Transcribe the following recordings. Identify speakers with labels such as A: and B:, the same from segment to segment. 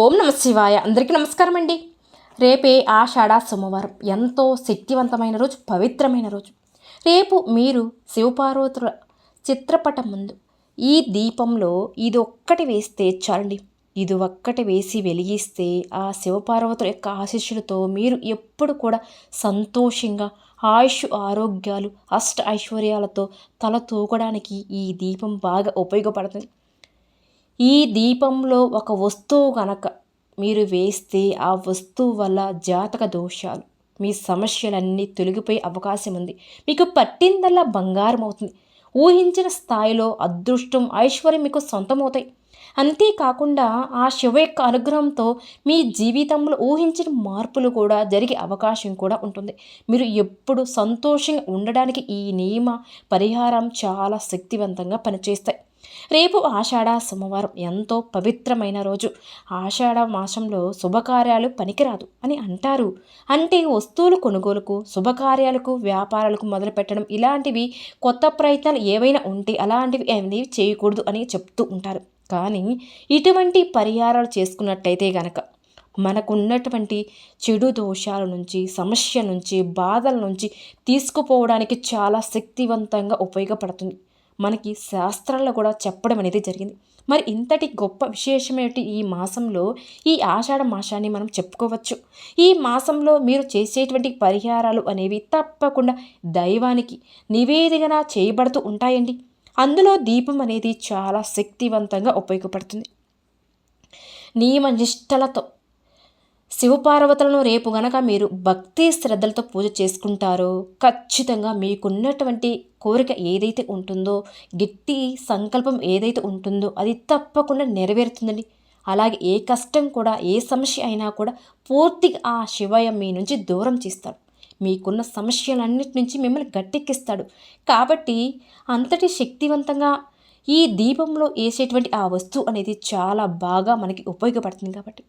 A: ఓం నమ శివాయ. అందరికీ నమస్కారం అండి రేపే ఆషాఢ సోమవారం. ఎంతో శక్తివంతమైన రోజు పవిత్రమైన రోజు. రేపు మీరు శివపార్వతుల చిత్రపటం ముందు ఈ దీపంలో ఇది ఒక్కటి వేస్తే చాలండి. ఇది ఒక్కటి వేసి వెలిగిస్తే ఆ శివపార్వతుల యొక్క ఆశీస్సులతో మీరు ఎప్పుడు కూడా సంతోషంగా ఆయుష్ ఆరోగ్యాలు అష్ట ఐశ్వర్యాలతో తల తూగడానికి ఈ దీపం బాగా ఉపయోగపడుతుంది. ఈ దీపంలో ఒక వస్తువు కనుక మీరు వేస్తే ఆ వస్తువు వల్ల జాతక దోషాలు మీ సమస్యలన్నీ తొలగిపోయే అవకాశం ఉంది. మీకు పట్టిందల్లా బంగారం అవుతుంది. ఊహించిన స్థాయిలో అదృష్టం ఐశ్వర్యం మీకు సొంతమవుతాయి. అంతేకాకుండా ఆ శివ యొక్క అనుగ్రహంతో మీ జీవితంలో ఊహించిన మార్పులు కూడా జరిగే అవకాశం కూడా ఉంటుంది. మీరు ఎప్పుడు సంతోషంగా ఉండడానికి ఈ నియమ పరిహారం చాలా శక్తివంతంగా పనిచేస్తాయి. రేపు ఆషాఢ సోమవారం. ఎంతో పవిత్రమైన రోజు. ఆషాఢ మాసంలో శుభకార్యాలు పనికిరాదు అని అంటారు. అంటే వస్తువులు కొనుగోలుకు శుభకార్యాలకు వ్యాపారాలకు మొదలుపెట్టడం ఇలాంటివి కొత్త ప్రయత్నాలు ఏవైనా ఉంటే అలాంటివి ఏమి చేయకూడదు అని చెప్తూ ఉంటారు. కానీ ఇటువంటి పరిహారాలు చేసుకున్నట్టయితే గనక మనకున్నటువంటి చెడు దోషాల నుంచి సమస్య నుంచి బాధల నుంచి తీసుకుపోవడానికి చాలా శక్తివంతంగా ఉపయోగపడుతుంది. మనకి శాస్త్రాల్లో కూడా చెప్పడం అనేది జరిగింది. మరి ఇంతటి గొప్ప విశేషమేంటి ఈ మాసంలో? ఈ ఆషాఢ మాసాన్ని మనం చెప్పుకోవచ్చు. ఈ మాసంలో మీరు చేసేటువంటి పరిహారాలు అనేవి తప్పకుండా దైవానికి నివేదికన చేయబడుతూ ఉంటాయండి. అందులో దీపం అనేది చాలా శక్తివంతంగా ఉపయోగపడుతుంది. నియమ నిష్టలతో శివపార్వతులను రేపు గనక మీరు భక్తి శ్రద్ధలతో పూజ చేసుకుంటారో ఖచ్చితంగా మీకున్నటువంటి కోరిక ఏదైతే ఉంటుందో గట్టి సంకల్పం ఏదైతే ఉంటుందో అది తప్పకుండా నెరవేరుతుందండి. అలాగే ఏ కష్టం కూడా ఏ సమస్య అయినా కూడా పూర్తిగా ఆ శివయ్య మీ నుంచి దూరం చేస్తాడు. మీకున్న సమస్యలన్నిటి నుంచి మిమ్మల్ని గట్టెక్కిస్తాడు. కాబట్టి అంతటి శక్తివంతంగా ఈ దీపంలో వేసేటువంటి ఆ వస్తువు అనేది చాలా బాగా మనకి ఉపయోగపడుతుంది కాబట్టి.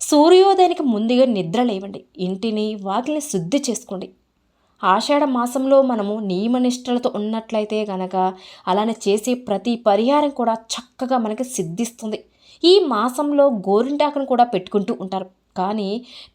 A: సూర్యోదయానికి ముందుగా నిద్ర లేవండి. ఇంటిని వాకిల్ని శుద్ధి చేసుకోండి. ఆషాఢ మాసంలో మనము నియమనిష్టలతో ఉన్నట్లయితే గనక అలానే చేసే ప్రతి పరిహారం కూడా చక్కగా మనకి సిద్ధిస్తుంది. ఈ మాసంలో గోరింటాకును కూడా పెట్టుకుంటూ ఉంటారు. కానీ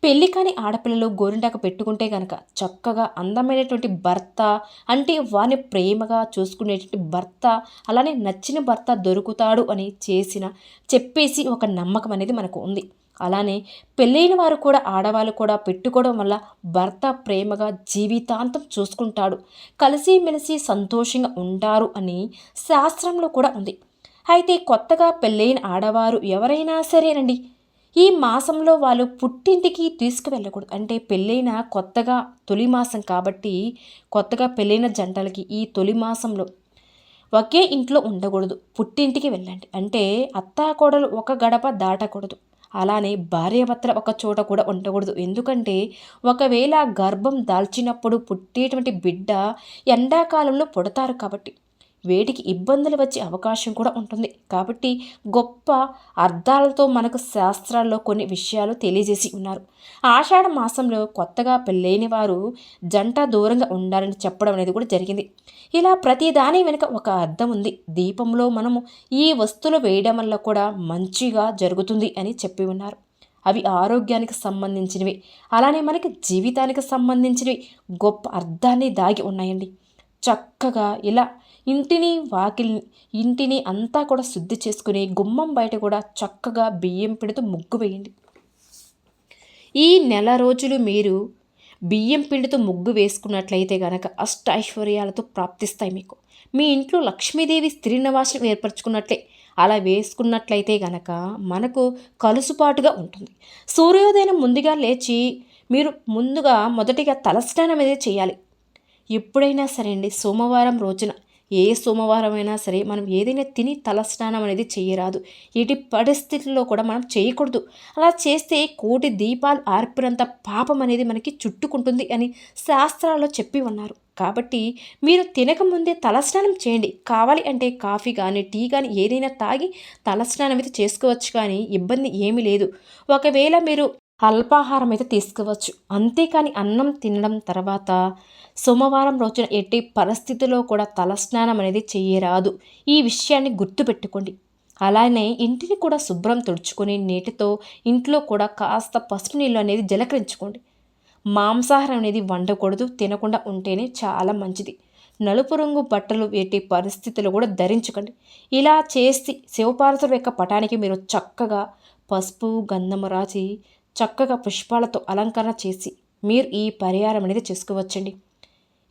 A: పెళ్ళి కాని ఆడపిల్లలు గోరింటాకు పెట్టుకుంటే కనుక చక్కగా అందమైనటువంటి భర్త అంటే వారిని ప్రేమగా చూసుకునేటువంటి భర్త అలానే నచ్చిన భర్త దొరుకుతాడు అని చేసిన చెప్పేసి ఒక నమ్మకం అనేది మనకు ఉంది. అలానే పెళ్ళైన వారు కూడా ఆడవాళ్ళు కూడా పెట్టుకోవడం వల్ల భర్త ప్రేమగా జీవితాంతం చూసుకుంటాడు. కలిసిమెలిసి సంతోషంగా ఉంటారు అని శాస్త్రంలో కూడా ఉంది. అయితే కొత్తగా పెళ్ళైన ఆడవారు ఎవరైనా సరేనండి. ఈ మాసంలో వాళ్ళు పుట్టింటికి తీసుకువెళ్ళకూడదు. అంటే పెళ్ళైన కొత్తగా తొలి మాసం కాబట్టి కొత్తగా పెళ్ళైన జంటలకి ఈ తొలి మాసంలో ఒకే ఇంట్లో ఉండకూడదు. పుట్టింటికి వెళ్ళండి. అంటే అత్తాకోడలు ఒక గడప దాటకూడదు. అలానే భార్యాభర్తల ఒక చోట కూడా ఉండకూడదు. ఎందుకంటే ఒకవేళ గర్భం దాల్చినప్పుడు పుట్టేటువంటి బిడ్డ ఎండాకాలంలో పుడతారు కాబట్టి. వేటికి ఇబ్బందులు వచ్చే అవకాశం కూడా ఉంటుంది. కాబట్టి గొప్ప అర్థాలతో మనకు శాస్త్రాల్లో కొన్ని విషయాలు తెలియజేసి ఉన్నారు. ఆషాఢ మాసంలో కొత్తగా పెళ్ళైన వారు జంట దూరంగా ఉండాలని చెప్పడం అనేది కూడా జరిగింది. ఇలా ప్రతి దాని వెనుక ఒక అర్థం ఉంది. దీపంలో మనము ఈ వస్తువులు వేయడం వల్ల కూడా మంచిగా జరుగుతుంది అని చెప్పి ఉన్నారు. అవి ఆరోగ్యానికి సంబంధించినవి. అలానే మనకి జీవితానికి సంబంధించినవి. గొప్ప అర్థాన్ని దాగి ఉన్నాయండి. చక్కగా ఇలా ఇంటిని వాకిల్ని ఇంటిని అంతా కూడా శుద్ధి చేసుకుని గుమ్మం బయట కూడా చక్కగా బియ్యం పిండితో ముగ్గు వేయండి. ఈ నెల రోజులు మీరు బియ్యం పిండితో ముగ్గు వేసుకున్నట్లయితే గనక అష్ట ఐశ్వర్యాలతో ప్రాప్తిస్తాయి మీకు. మీ ఇంట్లో లక్ష్మీదేవి స్త్రీ నివాసం ఏర్పరచుకున్నట్లే అలా వేసుకున్నట్లయితే గనక మనకు కలుసుపాటుగా ఉంటుంది. సూర్యోదయం ముందుగా లేచి మీరు ముందుగా మొదటిగా తలస్నానం అనేది చేయాలి. ఎప్పుడైనా సరే అండి సోమవారం రోజున ఏ సోమవారం అయినా సరే మనం ఏదైనా తిని తలస్నానం అనేది చేయరాదు. ఎటు పరిస్థితుల్లో కూడా మనం చేయకూడదు. అలా చేస్తే కోటి దీపాలు ఆర్పినంత పాపం అనేది మనకి చుట్టుకుంటుంది అని శాస్త్రాల్లో చెప్పి ఉన్నారు. కాబట్టి మీరు తినకముందే తలస్నానం చేయండి. కావాలి అంటే కాఫీ కానీ టీ కానీ ఏదైనా తాగి తలస్నానం అయితే చేసుకోవచ్చు కానీ ఇబ్బంది ఏమీ లేదు. ఒకవేళ మీరు అల్పాహారం అయితే తీసుకోవచ్చు. అంతేకాని అన్నం తినడం తర్వాత సోమవారం రోజున ఎట్టి పరిస్థితిలో కూడా తలస్నానం అనేది చేయరాదు. ఈ విషయాన్ని గుర్తుపెట్టుకోండి. అలానే ఇంటిని కూడా శుభ్రం తుడుచుకొని నీటితో ఇంట్లో కూడా కాస్త పసుపు నీళ్ళు అనేది జలకరించుకోండి. మాంసాహారం అనేది వండకూడదు తినకుండా ఉంటేనే చాలా మంచిది. నలుపు రంగు బట్టలు ఎట్టి పరిస్థితులు కూడా ధరించకండి. ఇలా చేసి శివపార్వతుల యొక్క పటానికి మీరు చక్కగా పసుపు గంధము రాసి చక్కగా పుష్పాలతో అలంకరణ చేసి మీరు ఈ పరిహారం అనేది చేసుకోవచ్చండి.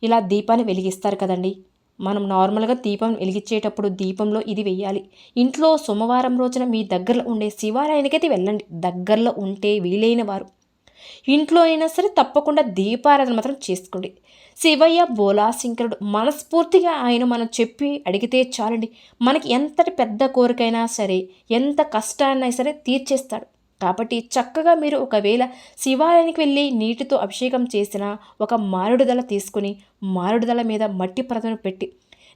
A: ఇలా దీపాన్ని వెలిగిస్తారు కదండి. మనం నార్మల్గా దీపం వెలిగించేటప్పుడు దీపంలో ఇది వెయ్యాలి. ఇంట్లో సోమవారం రోజున మీ దగ్గరలో ఉండే శివాలయానికైతే వెళ్ళండి. దగ్గరలో ఉంటే వీలైన వారు. ఇంట్లో అయినా సరే తప్పకుండా దీపారాధన మాత్రం చేసుకోండి. శివయ్య బోలాశంకరుడు మనస్ఫూర్తిగా ఆయన మనం చెప్పి అడిగితే చాలండి. మనకి ఎంతటి పెద్ద కోరికైనా సరే ఎంత కష్టాన్నైనా సరే తీర్చేస్తాడు. కాబట్టి చక్కగా మీరు ఒకవేళ శివాలయానికి వెళ్ళి నీటితో అభిషేకం చేసిన ఒక మారుడుదల తీసుకుని మారుడుదల మీద మట్టి ప్రతను పెట్టి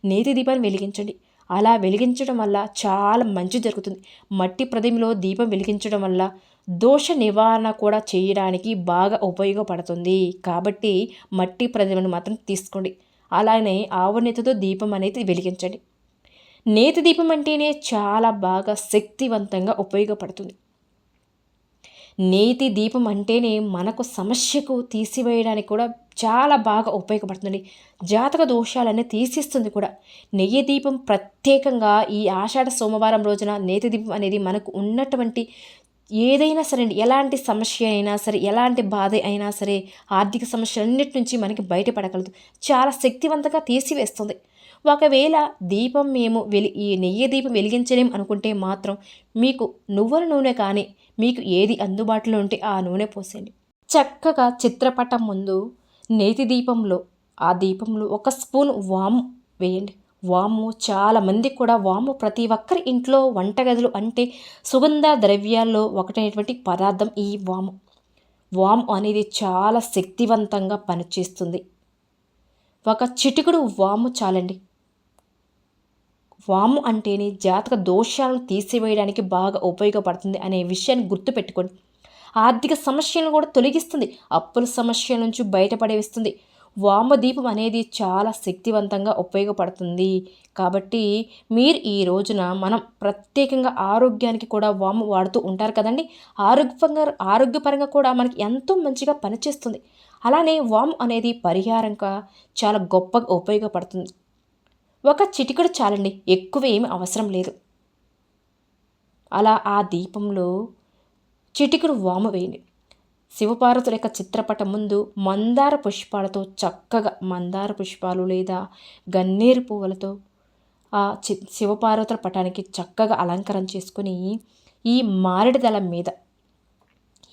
A: నేతి దీపాన్ని వెలిగించండి. అలా వెలిగించడం వల్ల చాలా మంచి జరుగుతుంది. మట్టి ప్రతిమలో దీపం వెలిగించడం వల్ల దోష నివారణ కూడా చేయడానికి బాగా ఉపయోగపడుతుంది. కాబట్టి మట్టి ప్రదిమను మాత్రం తీసుకోండి. అలానే ఆవు దీపం అనేది వెలిగించండి. నేతి దీపం అంటేనే చాలా బాగా శక్తివంతంగా ఉపయోగపడుతుంది. నేతి దీపం అంటేనే మనకు సమస్యకు తీసివేయడానికి కూడా చాలా బాగా ఉపయోగపడుతుంది జాతక దోషాలన్నీ తీసిస్తుంది కూడా. నెయ్యి దీపం ప్రత్యేకంగా ఈ ఆషాఢ సోమవారం రోజున నేతి దీపం అనేది మనకు ఉన్నటువంటి ఏదైనా సరే ఎలాంటి సమస్య అయినా సరే ఎలాంటి బాధ అయినా సరే ఆర్థిక సమస్యలన్నిటి నుంచి మనకి బయటపడగలదు. చాలా శక్తివంతంగా తీసివేస్తుంది. ఒకవేళ దీపం మేము వెలి ఈ నెయ్యి దీపం వెలిగించలేం అనుకుంటే మాత్రం మీకు నువ్వుల నూనె కానీ మీకు ఏది అందుబాటులో ఉంటే ఆ నూనె పోసేయండి. చక్కగా చిత్రపటం ముందు నేతి దీపంలో ఆ దీపంలో ఒక స్పూన్ వాము వేయండి. వాము చాలా మంది కూడా వాము ప్రతి ఒక్కరి ఇంట్లో వంటగదులు అంటే సుగంధ ద్రవ్యాల్లో ఒకటైనటువంటి పదార్థం ఈ వాము. వాము అనేది చాలా శక్తివంతంగా పనిచేస్తుంది. ఒక చిటికుడు వాము చాలండి. వాము అంటేనే జాతక దోషాలను తీసివేయడానికి బాగా ఉపయోగపడుతుంది అనే విషయాన్ని గుర్తుపెట్టుకోండి. ఆర్థిక సమస్యలను కూడా తొలగిస్తుంది. అప్పుల సమస్యల నుంచి బయటపడేస్తుంది. వామదీపం అనేది చాలా శక్తివంతంగా ఉపయోగపడుతుంది. కాబట్టి మీరు ఈ రోజున మనం ప్రత్యేకంగా ఆరోగ్యానికి కూడా వాము వాడుతూ ఉంటారు కదండి. ఆరోగ్యపరంగా ఆరోగ్యపరంగా కూడా మనకి ఎంతో మంచిగా పనిచేస్తుంది. అలానే వాము అనేది పరిహారంగా చాలా గొప్పగా ఉపయోగపడుతుంది. ఒక చిటికడు చాలండి ఎక్కువ ఏమి అవసరం లేదు. అలా ఆ దీపంలో చిటికడు వాము వేయండి. శివపార్వతుల యొక్క చిత్రపటం ముందు మందార పుష్పాలతో చక్కగా మందార పుష్పాలు లేదా గన్నేరు పువ్వులతో ఆ చి శివపార్వతుల పటానికి చక్కగా అలంకరణ చేసుకుని ఈ మామిడి దళం మీద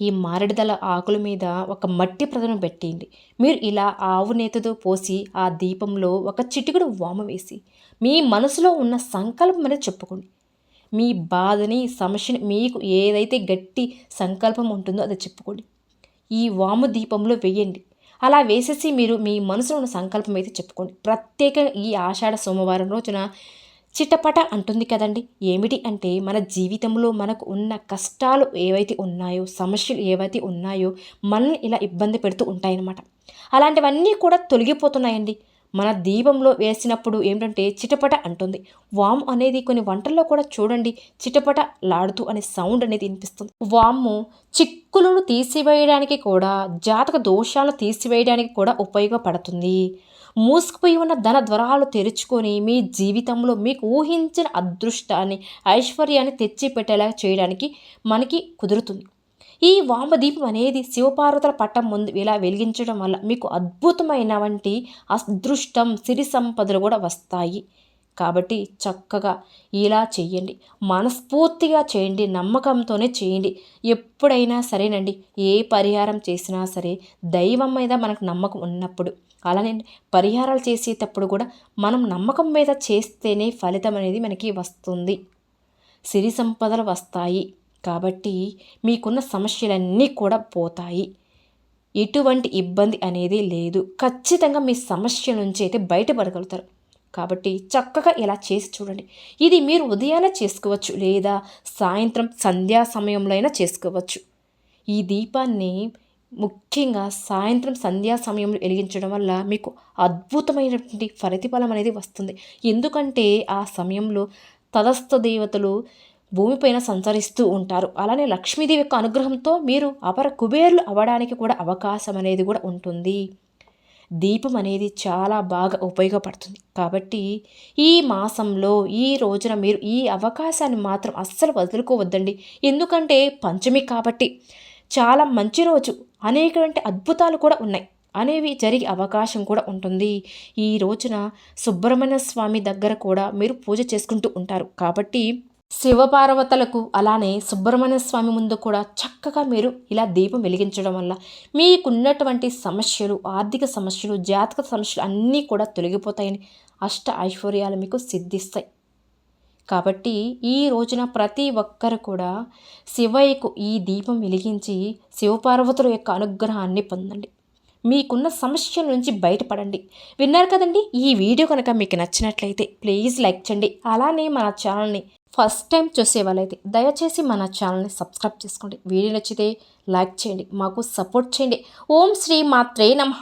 A: ఈ మారేడుదల ఆకుల మీద ఒక మట్టి ప్రదను పెట్టింది. మీరు ఇలా ఆవు నేతతో పోసి ఆ దీపంలో ఒక చిటికడు వామ వేసి మీ మనసులో ఉన్న సంకల్పం అనేది చెప్పుకోండి. మీ బాధని సమస్యని మీకు ఏదైతే గట్టి సంకల్పం ఉంటుందో అది చెప్పుకోండి. ఈ వాము దీపంలో వేయండి. అలా వేసేసి మీరు మీ మనసులో ఉన్న సంకల్పం అయితే చెప్పుకోండి. ప్రత్యేకంగా ఈ ఆషాఢ సోమవారం రోజున చిటపట అంటుంది కదండి. ఏమిటి అంటే మన జీవితంలో మనకు ఉన్న కష్టాలు ఏవైతే ఉన్నాయో సమస్యలు ఏవైతే ఉన్నాయో మనల్ని ఇలా ఇబ్బంది పెడుతూ ఉంటాయన్నమాట. అలాంటివన్నీ కూడా తొలగిపోతున్నాయండి. మన దీపంలో వేసినప్పుడు ఏమిటంటే చిటపట అంటుంది. వాము అనేది కొన్ని వంటల్లో కూడా చూడండి చిటపట లాడుతూ అనే సౌండ్ అనేది వినిపిస్తుంది. వాము చిక్కులను తీసివేయడానికి కూడా జాతక దోషాలను తీసివేయడానికి కూడా ఉపయోగపడుతుంది. మూసుకుపోయి ఉన్న ధన ద్వారాలు తెరుచుకొని మీ జీవితంలో మీకు ఊహించిన అదృష్టాన్ని ఐశ్వర్యాన్ని తెచ్చిపెట్టేలా చేయడానికి మనకి కుదురుతుంది. ఈ వామదీపం అనేది శివపార్వతుల పట్టం ముందు ఇలా వెలిగించడం వల్ల మీకు అద్భుతమైన వంటి అదృష్టం సిరి సంపదలు కూడా వస్తాయి. కాబట్టి చక్కగా ఇలా చేయండి మనస్ఫూర్తిగా చేయండి. నమ్మకంతోనే చేయండి. ఎప్పుడైనా సరేనండి. ఏ పరిహారం చేసినా సరే దైవం మీద మనకు నమ్మకం ఉన్నప్పుడు అలానే పరిహారాలు చేసేటప్పుడు కూడా మనం నమ్మకం మీద చేస్తేనే ఫలితం అనేది మనకి వస్తుంది. సిరి సంపదలు వస్తాయి. కాబట్టి మీకున్న సమస్యలన్నీ కూడా పోతాయి. ఎటువంటి ఇబ్బంది అనేది లేదు. ఖచ్చితంగా మీ సమస్య నుంచి అయితే బయటపడగలుగుతారు. కాబట్టి చక్కగా ఇలా చేసి చూడండి. ఇది మీరు ఉదయాన్నే చేసుకోవచ్చు లేదా సాయంత్రం సంధ్యా సమయంలో అయినా చేసుకోవచ్చు. ఈ దీపాన్ని ముఖ్యంగా సాయంత్రం సంధ్యా సమయంలో వెలిగించడం వల్ల మీకు అద్భుతమైనటువంటి ప్రతిఫలం అనేది వస్తుంది. ఎందుకంటే ఆ సమయంలో తదస్థ దేవతలు భూమిపైన సంచరిస్తూ ఉంటారు. అలానే లక్ష్మీదేవి యొక్క అనుగ్రహంతో మీరు అపర కుబేర్లు అవ్వడానికి కూడా అవకాశం అనేది కూడా ఉంటుంది. దీపం అనేది చాలా బాగా ఉపయోగపడుతుంది. కాబట్టి ఈ మాసంలో ఈ రోజున మీరు ఈ అవకాశాన్ని మాత్రం అస్సలు వదులుకోవద్దండి. ఎందుకంటే పంచమి కాబట్టి చాలా మంచి రోజు. అనేకటువంటి అద్భుతాలు కూడా ఉన్నాయి. అనేవి జరిగే అవకాశం కూడా ఉంటుంది. ఈ రోజున సుబ్రహ్మణ్య స్వామి దగ్గర కూడా మీరు పూజ చేసుకుంటూ ఉంటారు. కాబట్టి శివపార్వతులకు అలానే సుబ్రహ్మణ్య స్వామి ముందు కూడా చక్కగా మీరు ఇలా దీపం వెలిగించడం వల్ల మీకున్నటువంటి సమస్యలు ఆర్థిక సమస్యలు జాతక సమస్యలు అన్నీ కూడా తొలగిపోతాయని అష్ట ఐశ్వర్యాలు మీకు సిద్ధిస్తాయి. కాబట్టి ఈ రోజున ప్రతి ఒక్కరు కూడా శివయ్యకు ఈ దీపం వెలిగించి శివపార్వతుల యొక్క అనుగ్రహాన్ని పొందండి. మీకున్న సమస్యల నుంచి బయటపడండి. విన్నారు కదండి? ఈ వీడియో కనుక మీకు నచ్చినట్లయితే ప్లీజ్ లైక్ చేయండి. అలానే మన ఛానల్ని ఫస్ట్ టైం చూసే వాళ్ళైతే దయచేసి మన ఛానల్ని సబ్స్క్రైబ్ చేసుకోండి. వీడియో నచ్చితే లైక్ చేయండి. మాకు సపోర్ట్ చేయండి. ఓం శ్రీ మాత్రే నమ.